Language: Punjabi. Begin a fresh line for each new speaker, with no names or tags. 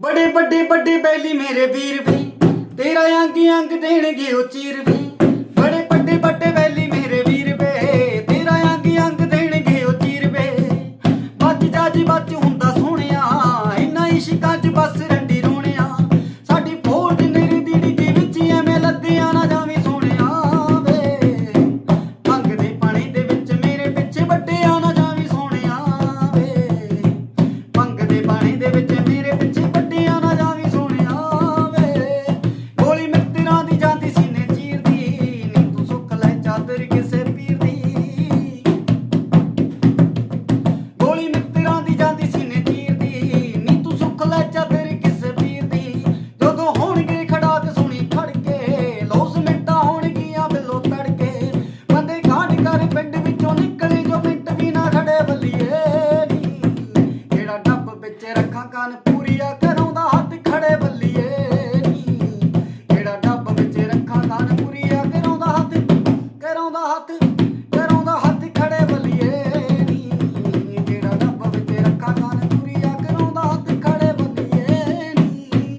ਬੜੇ ਵੱਡੇ ਵੱਡੇ ਬੈਲੀ ਮੇਰੇ ਵੀਰ ਵੀ, ਤੇਰਾ ਅੰਗ ਅੰਗ ਦੇਣਗੇ ਉਹ ਚੀਰ ਵੀ। ਬੜੇ ਵੱਡੇ ਵੱਡੇ ਬੈਲੀ ਮੇਰੇ ਵੀਰ ਵੇ, ਤੇਰਾ ਅੰਗ ਅੰਗ ਦੇਣਗੇ ਉਹ ਚੀਰ ਵੇ। ਬੱਜ ਜਾ ਬੱਜ ਹੁੰਦਾ ਸੋਹਣਿਆ, ਇੰਨਾ ਇਸ਼ਕਾਂ ਚ ਬਸ ਵਿੱਚ ਰੱਖਾਂ ਕੰਨ ਪੂਰੀਆ ਕਰਾਉਂਦਾ ਹੱਥ ਖੜੇ ਬੱਲੀਏ ਨੀ। ਕਿਹੜਾ ਡੱਬ ਵਿੱਚ ਰੱਖਾਂ ਕੰਨ ਪੂਰੀਆ ਕਰਾਉਂਦਾ ਹੱਥ ਕਰਾਉਂਦਾ ਹੱਥ